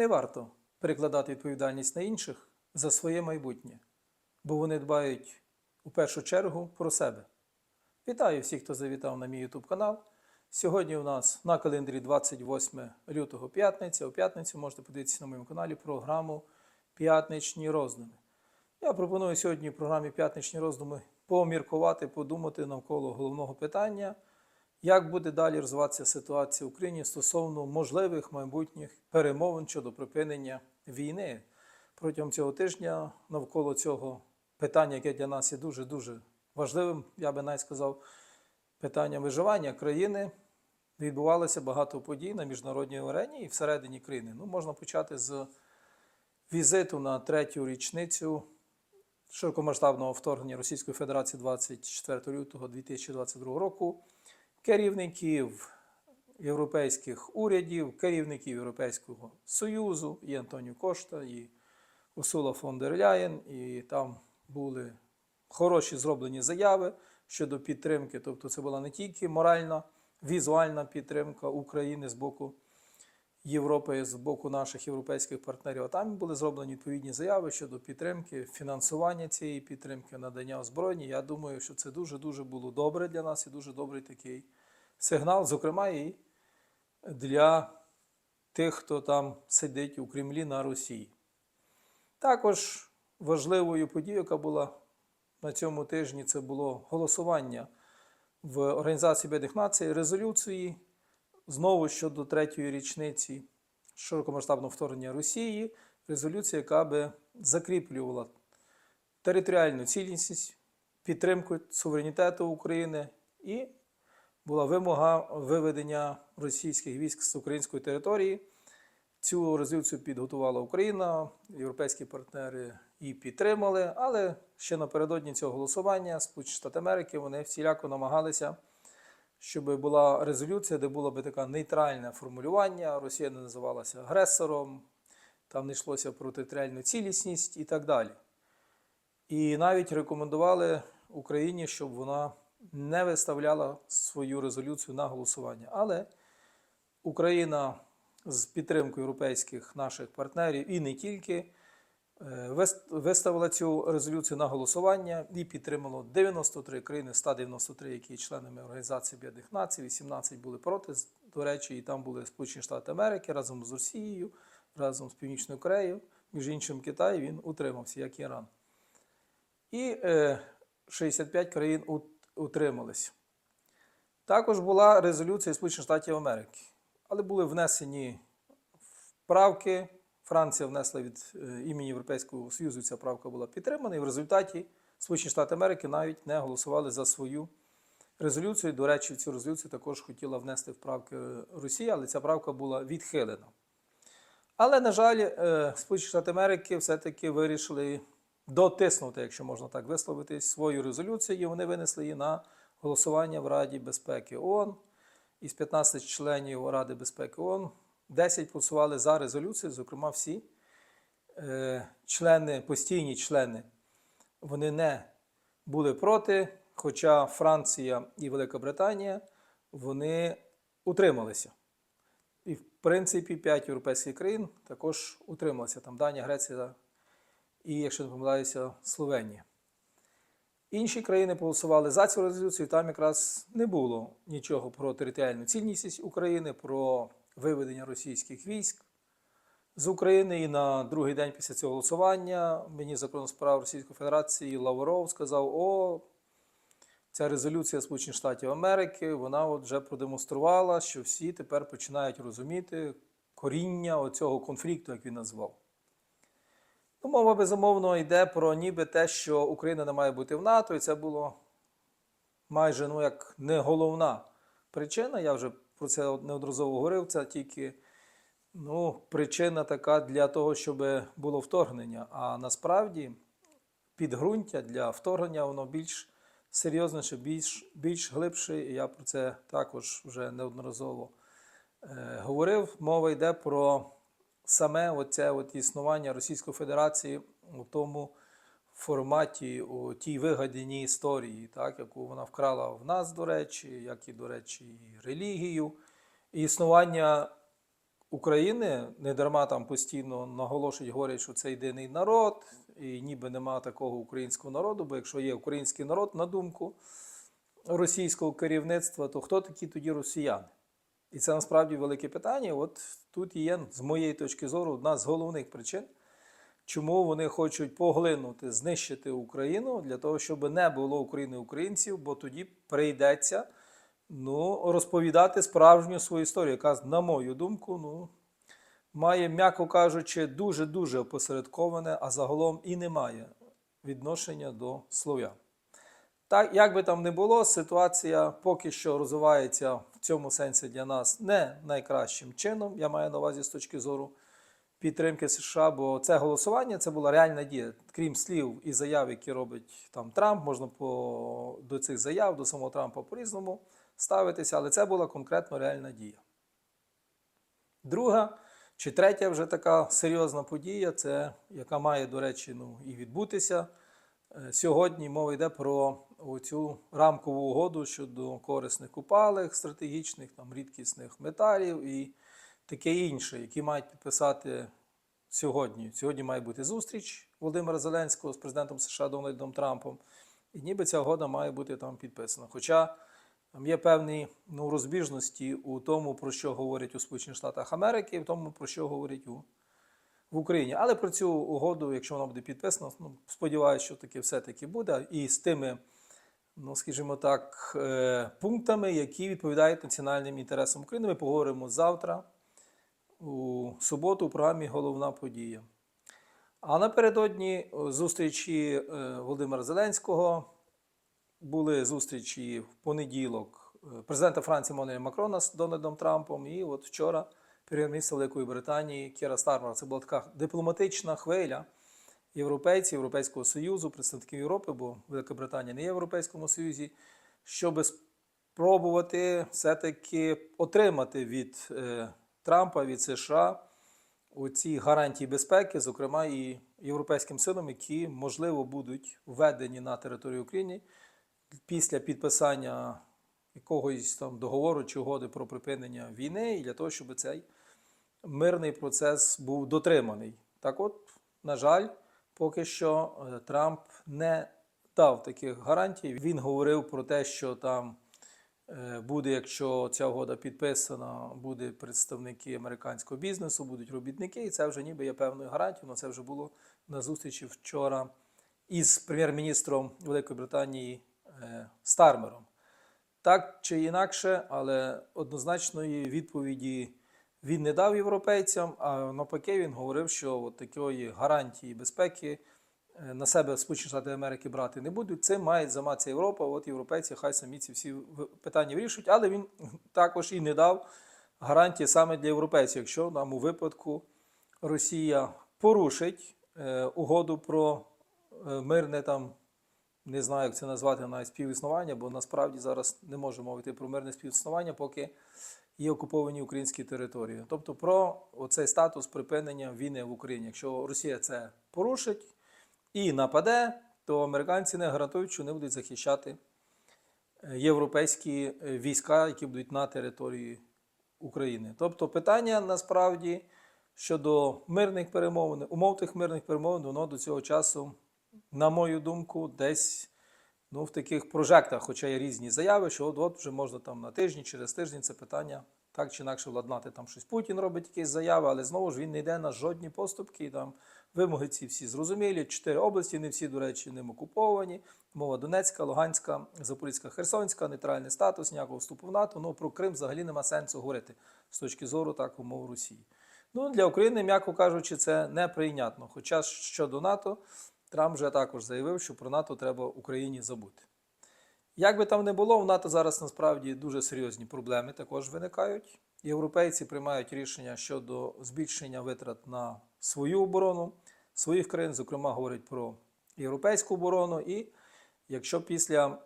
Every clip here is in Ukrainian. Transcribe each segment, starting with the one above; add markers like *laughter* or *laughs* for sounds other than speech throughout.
Не варто перекладати відповідальність на інших за своє майбутнє, бо вони дбають у першу чергу про себе. Вітаю всіх, хто завітав на мій YouTube канал. Сьогодні у нас на календарі 28 лютого п'ятниця. У п'ятницю можете подивитися на моєму каналі програму П'ятничні роздуми. Я пропоную сьогодні в програмі П'ятничні роздуми поміркувати, подумати навколо головного питання, як буде далі розвиватися ситуація в Україні стосовно можливих майбутніх перемовин щодо припинення війни. Протягом цього тижня навколо цього питання, яке для нас є дуже-дуже важливим, я би навіть сказав, питання виживання країни, відбувалося багато подій на міжнародній арені і всередині країни. Ну, можна почати з візиту на третю річницю широкомасштабного вторгнення Російської Федерації 24 лютого 2022 року керівників європейських урядів, керівників Європейського Союзу, і Антоніо Кошта, і Усула фон дер Ляєн, і там були хороші зроблені заяви щодо підтримки. Тобто це була не тільки моральна, візуальна підтримка України з боку Європи, з боку наших європейських партнерів. А там були зроблені відповідні заяви щодо підтримки, фінансування цієї підтримки, надання озброєння. Я думаю, що це дуже-дуже було добре для нас і дуже добрий такий сигнал, зокрема, і для тих, хто там сидить у Кремлі на Росії. Також важливою подією, яка була на цьому тижні, це було голосування в Організації Об'єднаних Націй резолюції знову щодо третьої річниці широкомасштабного вторгнення Росії, резолюція, яка би закріплювала територіальну цілісність, підтримку суверенітету України і була вимога виведення російських військ з української території. Цю резолюцію підготувала Україна, європейські партнери її підтримали, але ще напередодні цього голосування Сполучені Штати Америки вони всіляко намагалися, щоб була резолюція, де було би таке нейтральне формулювання. Росія не називалася агресором, там не йшлося про територіальну цілісність і так далі. І навіть рекомендували Україні, щоб вона не виставляла свою резолюцію на голосування. Але Україна з підтримкою європейських наших партнерів і не тільки виставила цю резолюцію на голосування і підтримало 93 країни, 193, які є членами Організації Об'єднаних Націй, 18 були проти, до речі, і там були Сполучені Штати Америки разом з Росією, разом з Північною Кореєю, між іншим Китай він утримався, як Іран. І е, 65 країн утримались. Також була резолюція Сполучених Штатів Америки, але були внесені правки. Франція внесла від е, імені Європейського Союзу, ця правка була підтримана, і в результаті Сполучені Штати Америки навіть не голосували за свою резолюцію. До речі, цю резолюцію також хотіла внести вправки Росія, але ця правка була відхилена. Але, на жаль, е, Сполучені Штати Америки все-таки вирішили дотиснути, якщо можна так висловитись, свою резолюцію, і вони винесли її на голосування в Раді безпеки ООН. Із 15 членів Ради безпеки ООН 10 голосували за резолюцію, зокрема, всі е, члени, постійні члени, вони не були проти, хоча Франція і Велика Британія вони утрималися. І, в принципі, 5 європейських країн також утрималися. Там Данія, Греція і, якщо не помиляюся, Словенія. Інші країни проголосували за цю резолюцію, там якраз не було нічого про територіальну цілісність України, про виведення російських військ з України. І на другий день після цього голосування закон справ Російської Федерації Лавров сказав: о, ця резолюція Сполучених Штатів Америки, вона от вже продемонструвала, що всі тепер починають розуміти коріння оцього конфлікту, як він назвав. Ну, мова безумовно йде про ніби те, що Україна не має бути в НАТО, і це було майже ну, як не головна причина. Я вже про це неодноразово говорив. Це тільки ну, причина така для того, щоб було вторгнення. А насправді підґрунтя для вторгнення воно більш серйозніше, більш, більш глибше. І я про це також вже неодноразово е, говорив. Мова йде про саме оце от існування Російської Федерації у тому форматі, у тій вигаданій історії, так, яку вона вкрала в нас, до речі, як і, до речі, і релігію, і існування України. Не дарма там постійно наголошують, говорять, що це єдиний народ, і ніби нема такого українського народу, бо якщо є український народ, на думку російського керівництва, то хто такі тоді росіяни? І це насправді велике питання. От тут є, з моєї точки зору, одна з головних причин, чому вони хочуть поглинути, знищити Україну для того, щоб не було України українців, бо тоді прийдеться ну, розповідати справжню свою історію, яка, на мою думку, ну, має, м'яко кажучи, дуже-дуже опосередковане, а загалом і не має відношення до слов'ян. Так, як би там не було, ситуація поки що розвивається в цьому сенсі для нас не найкращим чином. Я маю на увазі з точки зору підтримки США, бо це голосування це була реальна дія. Крім слів і заяв, які робить там Трамп, можна по, до цих заяв, до самого Трампа по-різному ставитися, але це була конкретно реальна дія. Друга чи третя вже така серйозна подія, це яка має, до речі, ну, і відбутися. Е, Сьогодні мова йде про цю рамкову угоду щодо корисних купалих, стратегічних, там, рідкісних металів і таке інше, які мають підписати сьогодні. Сьогодні має бути зустріч Володимира Зеленського з президентом США Дональдом Трампом. І ніби ця угода має бути там підписана. Хоча там є певні ну, розбіжності у тому, про що говорять у Сполучених Штатах Америки, і в тому, про що говорять у в Україні. Але про цю угоду, якщо вона буде підписана, ну, сподіваюся, що таки все-таки буде. І з тими, ну скажімо так, е, пунктами, які відповідають національним інтересам України, ми поговоримо завтра у суботу у програмі Головна подія. А напередодні зустрічі е, Володимира Зеленського були зустрічі в понеділок е, президента Франції Монеля Макрона з Дональдом Трампом. І от вчора прем'єр-міністр Великої Британії Кіра Стармер. Це була така дипломатична хвиля європейців, Європейського Союзу, представників Європи, бо Велика Британія не є в Європейському Союзі, щоб спробувати все-таки отримати від е, Трампа, від США оці гарантії безпеки, зокрема і європейським силам, які можливо будуть введені на територію України після підписання якогось там договору чи угоди про припинення війни, і для того, щоб цей мирний процес був дотриманий. Так от, на жаль, поки що е, Трамп не дав таких гарантій. Він говорив про те, що там буде, якщо ця угода підписана, буде представники американського бізнесу, будуть робітники, і це вже ніби є певною гарантією. але це вже було на зустрічі вчора із прем'єр-міністром Великої Британії е, Стармером. Так чи інакше, але однозначної відповіді він не дав європейцям, а навпаки, він говорив, що от такої гарантії безпеки е, на себе Сполучені Штати Америки брати не будуть. Цим має займатися Європа. От європейці хай самі ці всі питання вирішують, але він *laughs* також і не дав гарантії саме для європейців, якщо нам у випадку Росія порушить е, угоду про е, мирне там не знаю, як це назвати навіть співіснування, бо насправді зараз не можемо мовити про мирне співіснування, поки є окуповані українські території. Тобто про оцей статус припинення війни в Україні. Якщо Росія це порушить і нападе, то американці не гарантують, що вони будуть захищати е, європейські е, війська, які будуть на території України. Тобто питання насправді щодо мирних перемовин, умов тих мирних перемовин, воно до цього часу, на мою думку, десь ну, в таких прожектах, хоча є різні заяви, що от, от вже можна там на тижні, через тиждень це питання так чи інакше владнати. Там щось Путін робить якісь заяви, але знову ж він не йде на жодні поступки. Там вимоги ці всі зрозумілі. Чотири області, не всі, до речі, ним окуповані. Мова Донецька, Луганська, Запорізька, Херсонська, нейтральний статус, ніякого вступу в НАТО. Ну про Крим взагалі нема сенсу говорити з точки зору так умов Росії. Ну для України, м'яко кажучи, це неприйнятно. Хоча щодо НАТО, Трамп вже також заявив, що про НАТО треба Україні забути. Як би там не було, в НАТО зараз насправді дуже серйозні проблеми також виникають. Європейці приймають рішення щодо збільшення витрат на свою оборону своїх країн, зокрема, говорять про європейську оборону. І якщо після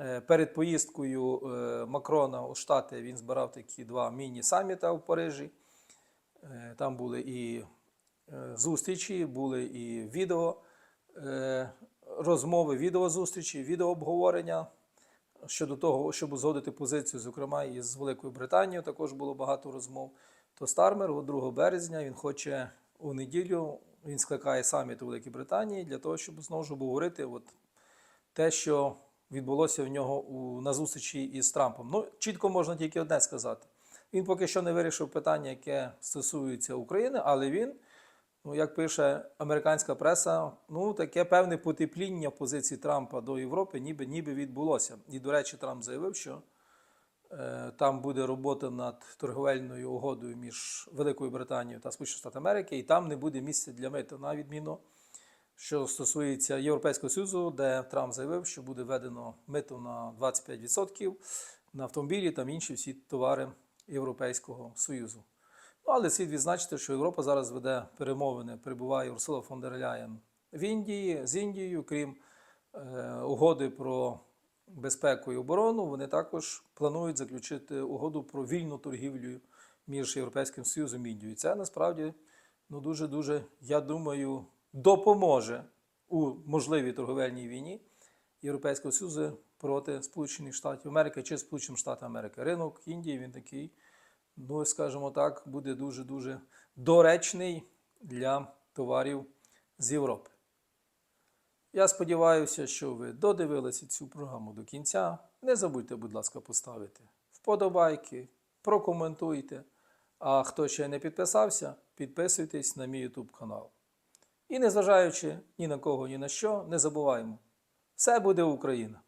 е, перед поїздкою е, Макрона у Штати він збирав такі два міні-саміта в Парижі, е, там були і зустрічі, були і відео розмови, відеозустрічі, відеообговорення щодо того, щоб узгодити позицію, зокрема і з Великою Британією також було багато розмов. то Стармер от 2 березня він хоче у неділю, він скликає саміт у Великій Британії для того, щоб знову ж обговорити от те, що відбулося в нього у, на зустрічі із Трампом. Ну, чітко можна тільки одне сказати. Він поки що не вирішив питання, яке стосується України, але він, ну, як пише американська преса, ну, таке певне потепління позиції Трампа до Європи ніби, ніби відбулося. І, до речі, Трамп заявив, що е, там буде робота над торговельною угодою між Великою Британією та Сполученими Штатами Америки, і там не буде місця для мита, на відміну що стосується Європейського Союзу, де Трамп заявив, що буде введено мито на 25% на автомобілі та інші всі товари Європейського Союзу. Ну, але слід відзначити, що Європа зараз веде перемовини, перебуває Урсула фон дер Ляєн в Індії з Індією, крім е, угоди про безпеку і оборону, вони також планують заключити угоду про вільну торгівлю між Європейським Союзом і Індією. Це насправді ну, дуже дуже, я думаю, допоможе у можливій торговельній війні Європейського Союзу проти Сполучених Штатів Америки чи Сполучених Штатів Америки. Ринок Індії він такий, ну скажімо так, буде дуже дуже доречний для товарів з Європи. Я сподіваюся, що ви додивилися цю програму до кінця. Не забудьте, будь ласка, поставити вподобайки, прокоментуйте. А хто ще не підписався, підписуйтесь на мій YouTube канал. І незважаючи ні на кого, ні на що, не забуваємо, все буде Україна!